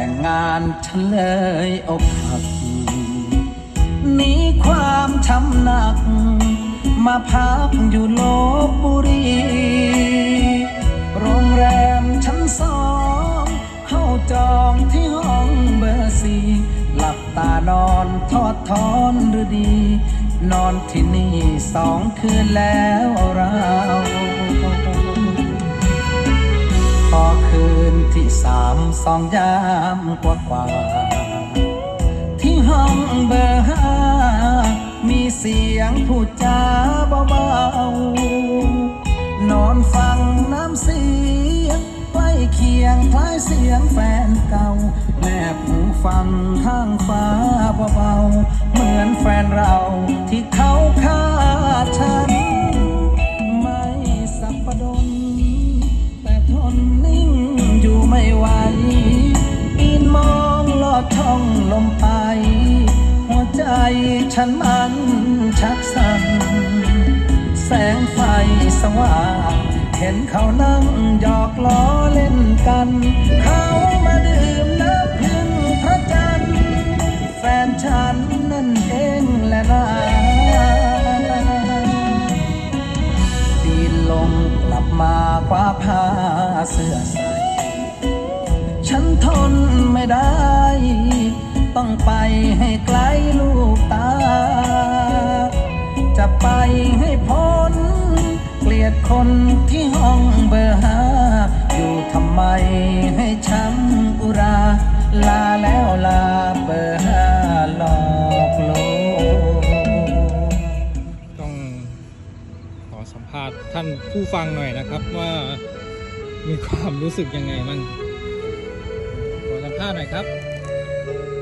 แต่งงานฉันเลยอกหักหนีความช้ำหนัก มาพักอยู่ลบบุรี โรงแรมชั้นสอง เข้าจองที่ห้องเบอร์สี่หลับตานอนทอดทอนหรือดี นอนที่นี่สองคืนแล้วเรา พอคืนที่สามสองยามกว่ากว่าที่ห้องเบอร์ห้ามีเสียงพูดจาเบาๆนอนฟังน้ำเสียงใกล้เคียงคล้ายเสียงแฟนเก่าแนบหูฟังข้างฟ้าเบาๆเหมือนแฟนเราที่ ฉันมันชักสั่นแสงไฟสว่าง เห็นเขานั่งหยอกล้อเล่นกัน เขามาดื่มน้ำพึ่งพระจันทร์แฟนฉันนั่นเองแหละนะปีนลงกลับมาคว้าผ้าเสื้อใส่ ฉันทนไม่ได้ ต้องไปให้ไกลลูกตา จะไปให้พ้น เกลียดคนที่ห้องเบอร์ห้าอยู่ทำไมให้ช้ำอุรา ลาแล้วลาเบอร์ห้าหลอกลวงต้องขอสัมภาษณ์ท่านผู้ฟังหน่อยนะครับว่ามีความรู้สึกยังไงบ้างขอสัมภาษณ์หน่อยครับ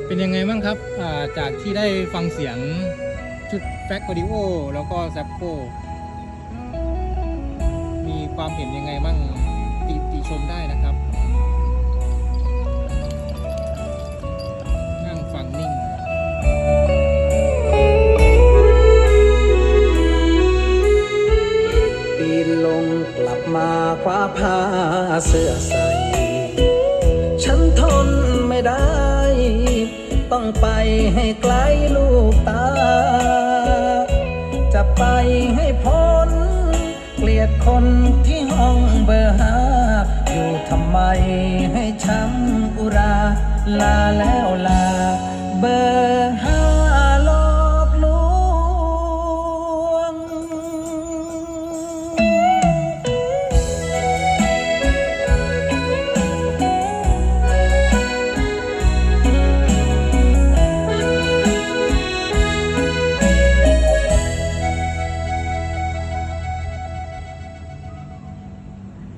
เป็นยังไงบ้างครับาจากที่ได้ฟังเสียงชุดแฟกอดิโอแล้วก็แซปโกมีความเห็นยังไงบ้างติติชมได้นะครับ นั่งฟังนิ่งปีนลงกลับมาคว้าผ้าเสื้อใส่ ฉันทนไม่ได้ ต้องไปให้ไกลลูกตา จะไปให้พ้น เกลียดคนที่ห้องเบอร์ห้าอยู่ทำไมให้ช้ำอุรา ลาแล้วลา เบอร์ห้า